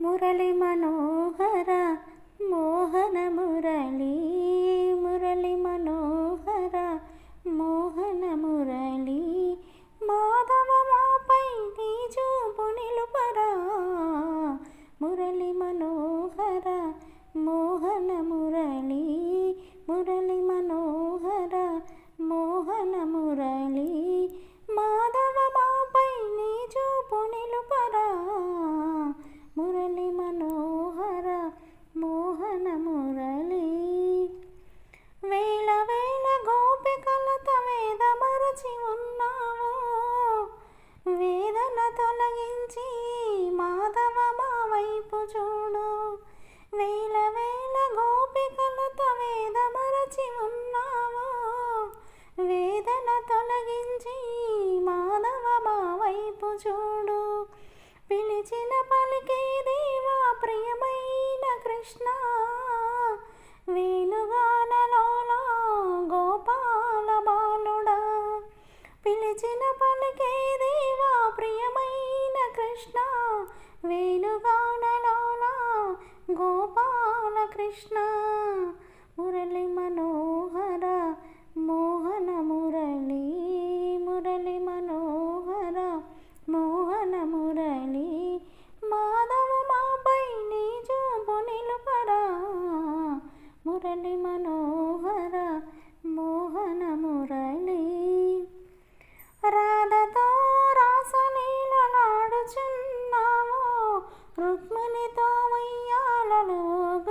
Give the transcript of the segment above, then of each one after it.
మురళి మనోహర మోహన మురళి మురళి మనోహర మోహన మురళి. మాధవ మాపై నీ చూపు నుంచి మాధవ మా వైపు చూడు. వేల వేల గోపికలత వేద మరచి ఉన్నావు. వేదన తొలగించి మాధవ మా వైపు చూడు. పిలిచిన గోపాల కృష్ణ మురళి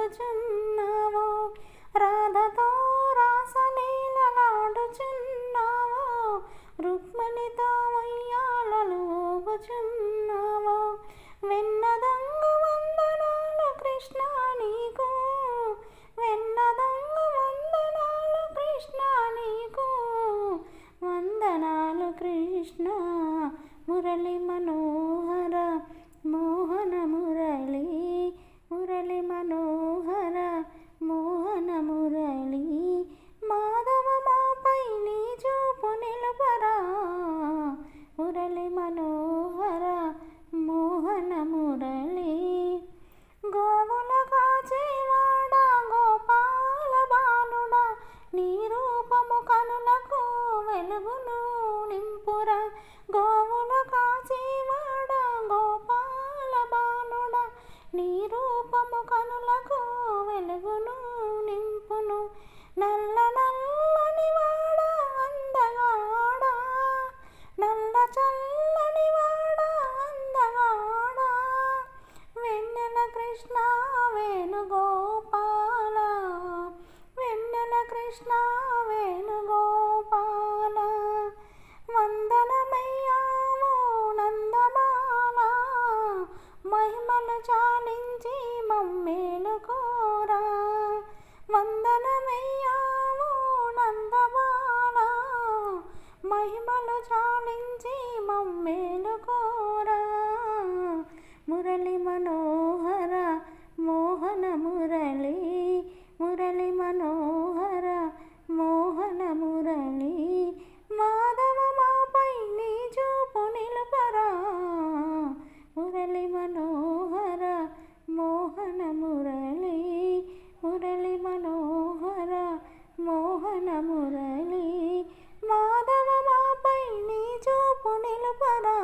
ఉయ్యాలలోగుచున్నావు రాధతో రాసలీలలాడుచున్నావు రుక్మిణితో ఉయ్యాలలోగుచున్నావు వెన్నదంగు వందనాలు కృష్ణ నీకు వెన్నదంగు వందనాలు కృష్ణ నీకు వందనాలు కృష్ణ మురళి మనోహర మోహన మురళి మురళి మనోహర మోహన మురళి మాధవ మాపై నీ చూపు నిలుపరా. మురళి మనోహర మోహన మురళి గోవుల కాచేవాడా గోపాల బాలుడా నీ రూపము కనులకు వెలుగును నింపురా. గోవుల కాచేవాడా గోపాల బాలుడా నీ రూపము కనులకు వెలుగును నింపును. నల్ల నల్లని వాడ అందగాడ. నల్ల చల్లని వాడ అందగాడ. వెన్నెల కృష్ణ వేణుగోపాల. వెన్నెల కృష్ణ వేణుగోపాల. వందనమయ్యావు నందమాల మహిమలు చాలించి మమ్మేలు కోరా వందనమయ్యాము నందమాల మహిమలు చాలించి మమ్మేలు కోరా మురళి మనోహర మోహన మురళి. మురళి మనోహర మోహన మురళి. మాధవ మాపై నీ చూపు నిలుపరా. మురళి మనోహర మోహన మురళి మురళి మనోహర మోహన మురళి మాధవ మాపై నీ చూపు నిలుపరా